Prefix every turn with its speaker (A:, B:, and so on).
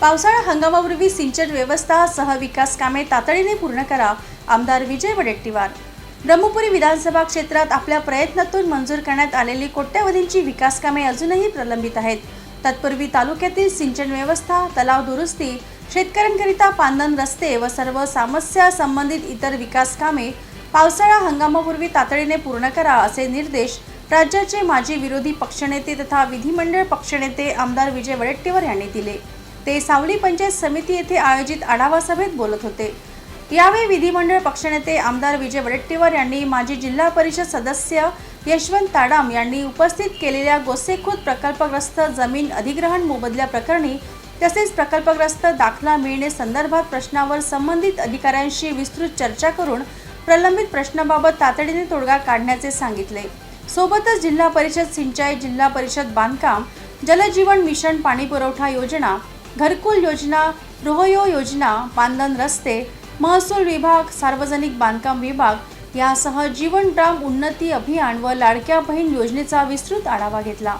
A: पावसाळा हंगामापूर्वी सिंचन व्यवस्था सह विकास कामे तातडीने पूर्ण करा आमदार विजय वडेट्टीवार. ब्रह्मपुरी विधानसभा क्षेत्रात आपल्या प्रयत्नातून मंजूर करण्यात आलेली कोट्यवधींची विकास कामे अजूनही प्रलंबित आहेत. तत्पूर्वी तालुक्यातील सिंचन व्यवस्था तलाव दुरुस्ती शेतकऱ्यांकरिता पांदन रस्ते व सर्व समस्या संबंधित इतर विकास कामे पावसाळा हंगामापूर्वी तातडीने पूर्ण करा असे निर्देश राज्याचे माजी विरोधी पक्षनेते तथा विधिमंडळ पक्षनेते आमदार विजय वडेट्टीवार यांनी दिले. ते सावली पंचायत समिती येथे आयोजित आढावा सभेत बोलत होते. यावेळी विधिमंडळ पक्षनेते आमदार विजय वडेट्टीवार यांनी माजी जिल्हा परिषद सदस्य यशवंत ताडाम यांनी उपस्थित केलेल्या गोसेखुद प्रकल्पग्रस्त जमीन अधिग्रहण मोबदल्या प्रकरणी तसेच प्रकल्पग्रस्त दाखला मिळणे संदर्भात प्रश्नावर संबंधित अधिकाऱ्यांशी विस्तृत चर्चा करून प्रलंबित प्रश्नाबाबत तातडीने तोडगा काढण्याचे सांगितले. सोबतच जिल्हा परिषद सिंचाई जिल्हा परिषद बांधकाम जलजीवन मिशन पाणीपुरवठा योजना घरकुल योजना रोहयो योजना पांदन रस्ते महसूल विभाग सार्वजनिक बांधकाम विभाग यासह जीवन ग्राम उन्नती अभियान व लाडक्या बहीण योजनेचा विस्तृत आढावा घेतला.